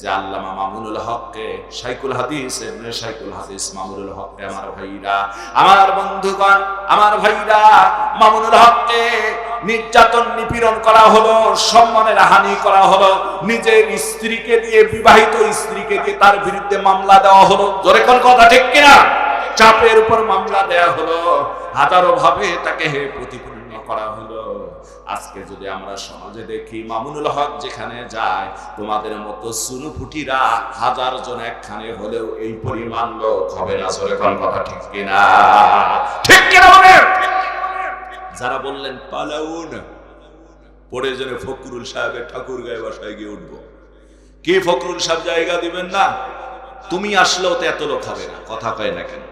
যে আল্লামা মামুনুল হককে সাইকুল হাদিস এমনি সাইকুল হাদিস, মামুনুল হককে আমার ভাইরা, আমার বন্ধুগণ, আমার ভাইরা, মামুনুল হককে নির্যাতন নিপীড়ন করা হলো সম্মানের হানি করা হলো, নিজের স্ত্রীকে দিয়ে, বিবাহিত স্ত্রীকে দিয়ে তার বিরুদ্ধে মামলা দেওয়া হলো। জোরে কোন কথা ঠিক কিনা? চাপের উপর মামলা দেয়া হলো। হাজারো ভাবে তাকে হে প্রতিপূর্ণ করা হলো। আজকে যদি আমরা সমাজে দেখি মামুনুল হক যেখানে যায়, তোমাদের মতো সুনুফুটিরা হাজার জন একখানে হলেও এই পরিমাণ লোক হবে না কোন কথা ঠিক কিনা? ঠিক কিনা যারা বললেন, পালাউন পরে জন্য ফকরুল সাহেবের ঠাকুর গায়ে বাসায় গিয়ে উঠবো। কি ফকরুল সাহেব জায়গা দিবেন না? তুমি আসলেও তো এত লোক হবে না, কথা কয় না কেন?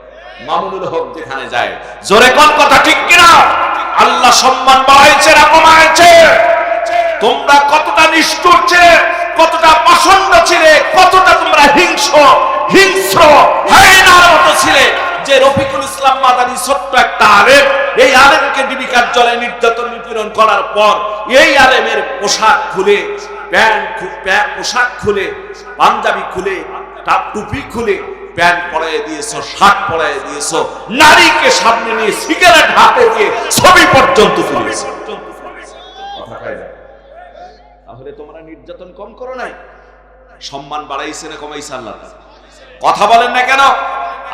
মামুনুল হক যেখানে যায়, জোরে কোন কথা ঠিক কিনা? আল্লাহ সম্মান বাড়াইছে না কমাইছে তোমরা কতটা নিষ্ঠুর ছিলে, কতটা পাষণ্ড ছিলে, কতটা তোমরা হিংস্র হিংস্র, হায়নার মতো ছিলে যে রফিকুল ইসলাম মাদানী ছোট্ট একটা আলেম, এই আলেমকে ডিবি কার্যালয়ে নির্যাতন নিপীড়ন করার পর এই আলেমের পোশাক খুলে, প্যান্ট প্যা- পোশাক খুলে, পাঞ্জাবি খুলে টুপি খুলে প্যান্ট পরাই দিয়েছ, শার্ট পরাই দিয়েছ, নারীকে সামনে নিয়ে সিগারেট হাতে দিয়ে ছবি পর্যন্ত তুলেছো। তাহলে তোমরা নির্যাতন কম করো নাই। সম্মান বাড়াইছে না কমাইছে আল্লাহ কথা বলেন না কেন?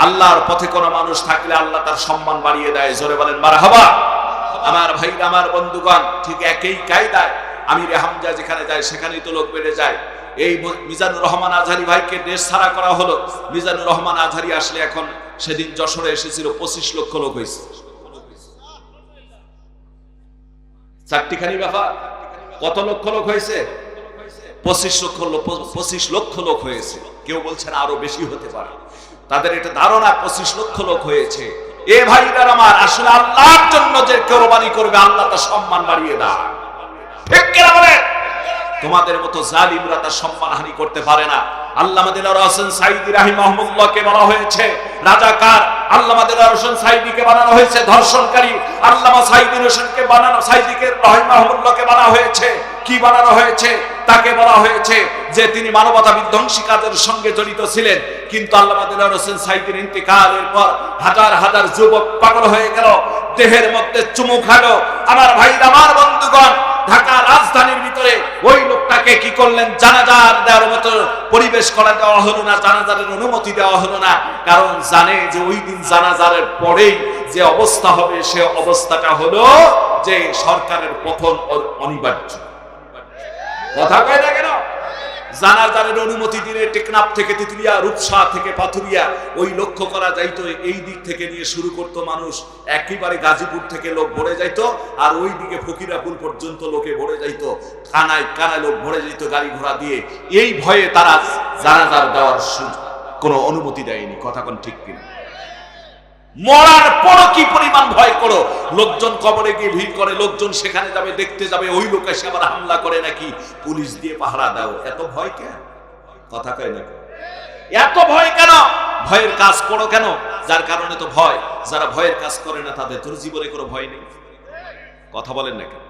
আল্লাহর পথে কোনো মানুষ থাকলে আল্লাহ তার সম্মান বাড়িয়ে দেয়। জোরে বলেন, মারহাবা। আমার ভাই আমার বন্ধুগণ, ঠিক একই কায়দায় আমি রেহামজা যেখানে যায়, সেখানেই তো লোক বেড়ে যায়। এই মিজানুর রহমান আজহারি ভাইকে দেশ ছাড়া করা হলো। মিজানুর রহমান আজহারি আসলে এখন সেদিন যশোরে এসেছিল, পঁচিশ লক্ষ লোক হয়েছে। চারটিখানি ব্যাপার। কত লক্ষ লোক হয়েছে? পঁচিশ লক্ষ লোক পঁচিশ লক্ষ লোক হয়েছে। কেউ বলছেন আরও বেশি হতে পারে। তাদের এটা ধারণা, পঁচিশ লক্ষ লোক হয়েছে। এ ভাইটার আমার আসলে আল্লাহর জন্য যে কোরবানি করবে, আল্লাহ তার সম্মান বাড়িয়ে দেয় ঠিক কিনা বলে তোমাদের মতো জালিমরা তার সম্মান হানি করতে পারে না। তাকে বলা হয়েছে যে তিনি মানবতা বিধ্বংসী কাজের সঙ্গে জড়িত ছিলেন, কিন্তু আল্লামা সাইদির ইন্তিকালের পর হাজার হাজার যুবক পাগল হয়ে গেল, দেহের মধ্যে চুমু খালো। আমার ভাই আমার বন্ধুগণ ঢাকা রাজধানীর ভিতরে ওই লোকটাকে কি করলেন? জানাজার দেওয়ার মতো পরিবেশ করা দেওয়া হলো না, জানাজারের অনুমতি দেওয়া হলো না। কারণ জানে যে ওই দিন জানাজারের পরেই যে অবস্থা হবে, সে অবস্থাটা হলো যে সরকারের পথন অনিবার্য। কথা কয় না কেন? জানাজারের অনুমতি দিলে টেকনাপ থেকে তিতুলিয়া, রূপসা থেকে পাথুরিয়া, ওই লক্ষ্য করা যাইতো, এই দিক থেকে নিয়ে শুরু করত মানুষ। একেবারে গাজীপুর থেকে লোক ভরে যাইত, আর ওই দিকে ফকিরাপুর পর্যন্ত লোকে ভরে যাইতো। কানায় কানায় লোক ভরে যাইত গাড়ি ঘোড়া দিয়ে। এই ভয়ে তারা জানাজার দেওয়ার কোনো অনুমতি দেয়নি। কথা কোন ঠিক কিনা? মরার পরও কি পরিমাণ ভয় করো? লোকজন কবরে গিয়ে ভিড় করে, লোকজন সেখানে যাবে, দেখতে যাবে, ওই লোক এসে আবার হামলা করে নাকি পুলিশ দিয়ে পাহারা দাও। এত ভয় কেন? কথা কয় নাকি এত ভয় কেন? ভয়ের কাজ করো কেন? যার কারণে তো ভয়। যারা ভয়ের কাজ করে না, তাদের তোর জীবনে কোনো ভয় নেই। কথা বলেন না কেন?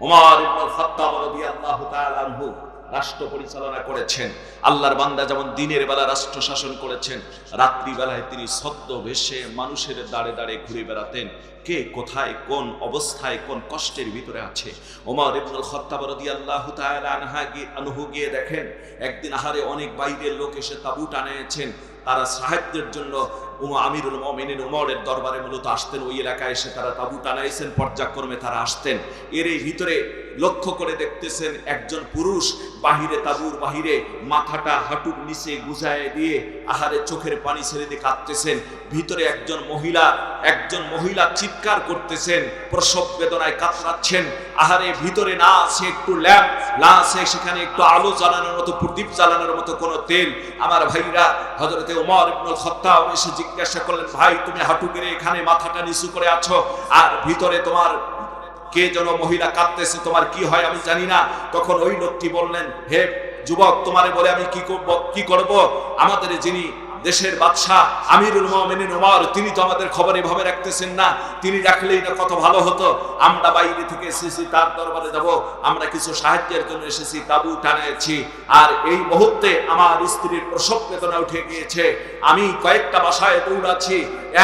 ওমর ইবনুল খাত্তাব রাদিয়াল্লাহু তাআলা আনহু রাষ্ট্র পরিচালনা করেছেন। আল্লাহর বান্দা যেমন দিনের বেলা রাষ্ট্র শাসন করেছেন রাত্রি বেলায় তিনি ভেসে মানুষের দাঁড়ে দাঁড়ে ঘুরে বেড়াতেন। কে কোথায়, কোন অবস্থায়, কোন কষ্টের ভিতরে আছে? ওমর ইবনুল খাত্তাব রাদিয়াল্লাহু তাআলা আনহা গিয়ে, আনহু গিয়ে দেখেন, একদিন আহারে অনেক বাইরের লোক এসে তাবু টানিয়েছেন তারা সাহায্যের জন্য আমিরুল মমিনিন উমরের দরবারে মূলত আসতেন। ওই এলাকায় এসে তারা তাবু টানাইছেন, পর্যায়ক্রমে তারা আসতেন। এর এই ভিতরে লক্ষ্য করে দেখতেছেন একজন পুরুষ বাহিরে তাবুর বাহিরে মাথাটা হাঁটুর নিচে গুজায় দিয়ে আহারে চোখের পানি ছেড়ে দিয়ে কাঁদতেছেন। ভিতরে একজন মহিলা একজন মহিলা চিৎকার করতেছেন, প্রসব বেদনায় কাতরাচ্ছেন। আহারে ভিতরে না আছে একটু ল্যাম্প, না আছে সেখানে একটু আলো জ্বালানোর মতো, প্রদীপ জ্বালানোর মতো কোনো তেল। আমার ভাইরা হজরতে উমর ইবনুল খাত্তাব এসে জিজ্ঞাসা করলেন, ভাই, তুমি হাঁটু গেড়ে এখানে মাথাটা নিচু করে আছো, আর ভিতরে তোমার কে যেন মহিলা কাঁদতেছে, তোমার কি হয় আমি জানি না। তখন ওই লোকটি বললেন, হে যুবক, তোমারে বলে আমি কি করব কি করব? আমাদের যিনি দেশের বাদশাহ আমিরুল মোহামিন ওমর, তিনি তো আমাদের খবর এভাবে রাখতেছেন না। তিনি রাখলেই না কত ভালো হতো। আমরা বাইরে থেকে এসেছি, তার দরবারে যাব। আমরা কিছু সাহায্যের জন্য এসেছি, তাবু টানিয়েছি আর এই মুহূর্তে আমার স্ত্রীর প্রসব বেদনা উঠে গিয়েছে। আমি কয়েকটা বাসায় দৌড়াচ্ছি।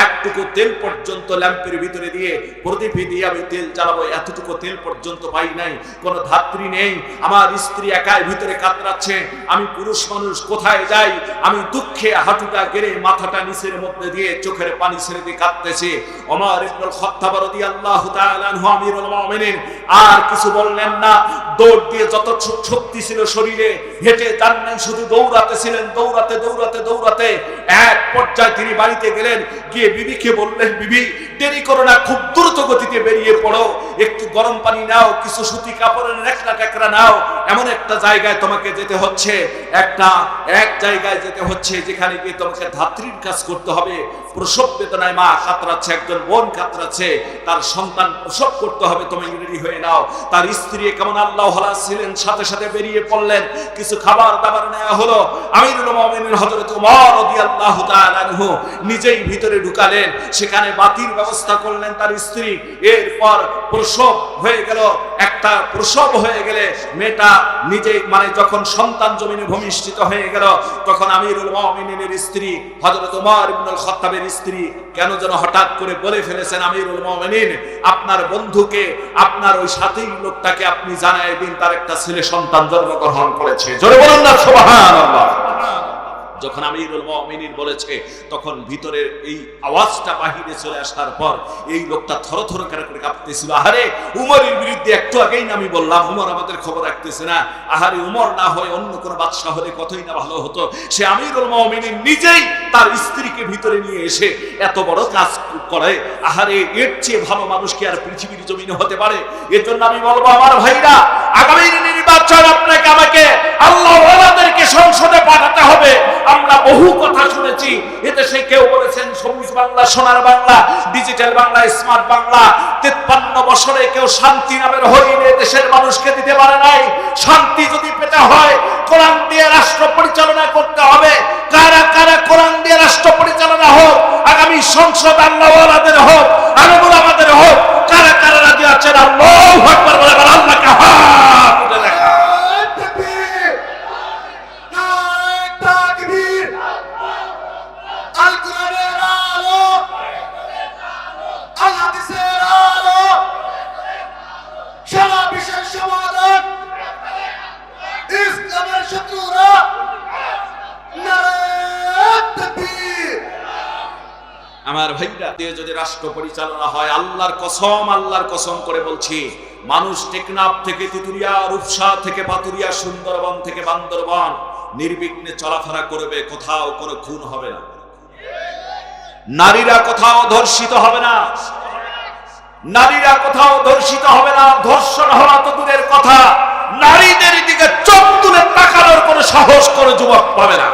একটুকু তেল পর্যন্ত ল্যাম্পের ভিতরে দিয়ে, প্রদীপে দিয়ে আমি তেল জ্বালাবো। এতটুকু তেল পর্যন্ত পাই নাই, কোনো ধাত্রী নেই। আমার স্ত্রী একাই ভিতরে কাতরাচ্ছে। আমি পুরুষ মানুষ, কোথায় যাই? আমি দুঃখে দৌড়াতে দৌড়াতে দৌড়াতে এক পর্যায়ে তিনি বাড়িতে গেলেন, গিয়ে বললেন, বিবি, দেরি করো না, খুব দ্রুত গতিতে বেরিয়ে পড়ো। একটু গরম পানি নাও, কিছু সুতি কাপড়ের নাও। এমন একটা জায়গায় তোমাকে যেতে হচ্ছে। একটা, এক জায়গায় যেতে হচ্ছে, যেখানে গিয়ে তোমাকে ধাত্রীর কাজ করতে হবে। প্রসব বেদনায় মা কাতরাচ্ছে একজন বোন কাতরাচ্ছে তার সন্তান প্রসব করতে হবে রেডি হয়ে নাও। তার স্ত্রী কেমন আল্লাহ ছিলেন, সাথে সাথে বেরিয়ে পড়লেন, কিছু খাবার দাবার নেওয়া হলো। আমিরুল নিজেই ভিতরে ঢুকালেন, সেখানে বাতির ব্যবস্থা করলেন তার স্ত্রী। এরপর প্রসব হয়ে গেল। একটা প্রসব হয়ে গেলে মেয়েটা নিজেই মানে যখন সন্তান জমিনে ভূমিষ্ঠিত হয়ে গেল, তখন আমিরুল মুমিনিনের স্ত্রী, হযরত ওমর ইবনুল খাত্তাবের স্ত্রী কেন যেন হঠাৎ করে বলে ফেলেছেন, আমিরুল মুমিনিন, আপনার বন্ধুকে, আপনার ওই সাথী লোকটাকে আপনি জানায় দিন, তার একটা ছেলে সন্তান জন্মগ্রহণ করেছে। জোরে বলুন না, সুবহানাল্লাহ। যখন আমিরুল মুমিনিন বলেছে, তখন ভিতরের এই আওয়াজটা বাহিরে চলে আসার পর এই লোকটা থর থর করে করে কাঁপতেছিল। আহারে, উমরের বিরুদ্ধে একটু আগেই আমি বললাম, উমর আমাদের খবর রাখতেছে না। আহারে, উমর না হয় অন্য কোনো বাদশাহ হলে কতই না ভালো হতো। সে আমিরুল মুমিনিন নিজেই তার স্ত্রীকে ভিতরে নিয়ে এসে এত বড় কাজ করে। আহারে, এর চেয়ে ভালো মানুষ কি আর পৃথিবীর জমিনে হতে পারে? এর জন্য আমি বলব, আমার ভাইরা আগামী আপনাকে, আমাকে আল্লাহ ওয়ালাদেরকে সংসদে পাঠাতে হবে। আমরা বহু কথা শুনেছি। এদেশে কেউ বলেছেন, সবুজ বাংলা, সোনার বাংলা, ডিজিটাল বাংলা, স্মার্ট বাংলা, তেপ্পান্ন বছরে কেউ শান্তি নামের দেশের মানুষকে দিতে পারে নাই। শান্তি যদি পেতে হয়, কোরআন দিয়ে রাষ্ট্র পরিচালনা করতে হবে। কারা কারা কোরআন দিয়ে রাষ্ট্র পরিচালনা হোক, আগামী সংসদ আল্লাহ হোক আলমুল আমাদের হোক, কারা কারা রাজি আছেন আল্লাহ? আমার ভাইরা দিয়ে যদি রাষ্ট্র পরিচালনা হয়, আল্লাহর কসম আল্লাহর কসম করে বলছি, মানুষ টেকনাফ থেকে তিতুরিয়া রূপসা থেকে পাতুরিয়া, সুন্দরবন থেকে বান্দরবন নির্বিঘ্নে চলাফেরা করবে, কোথাও কোনো খুন হবে না। নারীরা কোথাও ধর্ষিত হবে না। নারীরা কোথাও ধর্ষিত হবে না। ধর্ষণ হওয়া তো দূরের কথা। নারীদের দিকে চোখ তুলে তাকানোর কোনো সাহস করে যুবক পাবে না।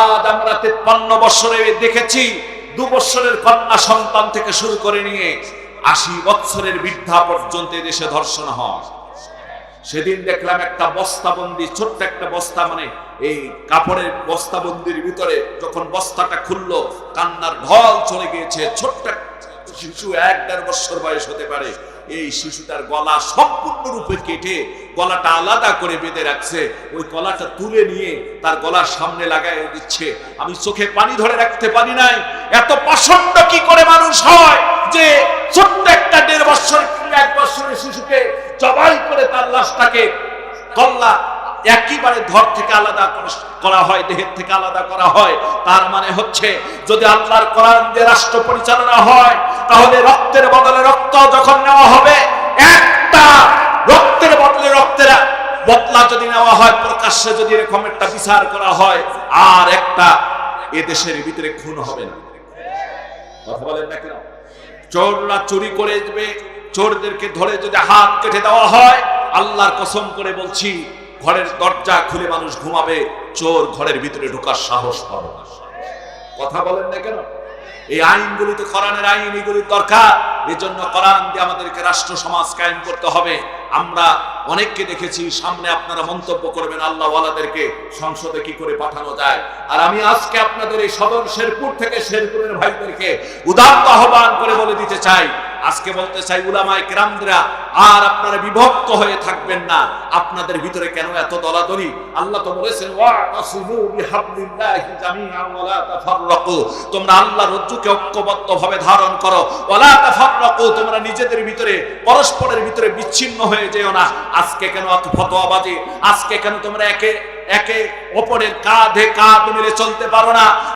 আজ আমরা তেপ্পান্ন বছরে দেখেছি দু বৎসরের কন্যা সন্তান থেকে শুরু করে নিয়ে আশি বৎসরের বৃদ্ধা পর্যন্ত দেশে ধর্ষণ হয়। সেদিন দেখলাম একটা বস্তাবন্দি, ছোট্ট একটা বস্তা মানে এই কাপড়ের বস্তাবন্দির ভিতরে যখন বস্তাটা খুললো, কান্নার ঢল চলে গিয়েছে। ছোট্ট শিশু এক দেড় বছর বয়স হতে পারে। এই শিশুটার গলা সম্পূর্ণরূপে কেটে গলাটা আলাদা করে বেঁধে রাখছে। ওই গলাটা তুলে নিয়ে তার গলার সামনে লাগাই দিচ্ছে। আমি চোখে পানি ধরে রাখতে পারি নাই। এত পছন্দ কি করে মানুষ হয় যে ছোট্ট একটা দেড় বছর এক বছরের শিশুকে জবাই করে তার লাশটাকে কল্লা একেবারে ধর থেকে আলাদা করা- হয়, দেহের থেকে আলাদা করা হয়। তার মানে হচ্ছে, যদি আল্লাহর কোরআন দিয়ে রাষ্ট্র পরিচালনা হয়, তাহলে রক্তের বদলে রক্ত যখন নেওয়া হবে, একটা রক্তের বদলে রক্তের বদলা যদি নেওয়া হয়, প্রকাশ্যে যদি এরকম একটা বিচার করা হয়, আর একটা এ দেশের ভিতরে খুন হবে না। কথা বলেন না কেন? চোররা চুরি করে চোরদেরকে ধরে যদি হাত কেটে দেওয়া হয়, আল্লাহর কসম করে বলছি ঘরের দরজা খুলে মানুষ ঘুমাবে, চোর ঘরের ভিতরে ঢোকার সাহস পাবে কথা বলেন না কেন? এই আইনগুলি তো কোরআনের আইন এগুলি দরকার। এজন্য কোরআন দিয়ে আমাদেরকে রাষ্ট্র সমাজ কায়েম করতে হবে। আমরা অনেককে দেখেছি, সামনে আপনারা মন্তব্য করবেন আল্লাহ ওয়ালাদেরকে সংসদে কি করে পাঠানো যায়। আর আমি আজকে আপনাদের এই সদর শেরপুর থেকে শেরপুরের ভাইদেরকে উদাত্ত আহ্বান করে বলে দিতে চাই আজকে বলতে চাই উলামায়ে কেরামরা আর আপনারা বিভক্ত হয়ে থাকবেন না। আপনাদের ভিতরে কেন এত দলাদলি? আল্লাহ তো বলেছেন তোমরা আল্লাহর রজ্জুকে ঐক্যবদ্ধভাবে ধারণ করো। ওয়ালা তাফাররাকু, তোমরা নিজেদের ভিতরে, পরস্পরের ভিতরে বিচ্ছিন্ন হয়ে যেও না। আজকে কেন এত ফতোয়াবাজি? আজকে কেন তোমরা একে একে অপরের কাঁধে কাঁধ মিলে চলতে পারো না?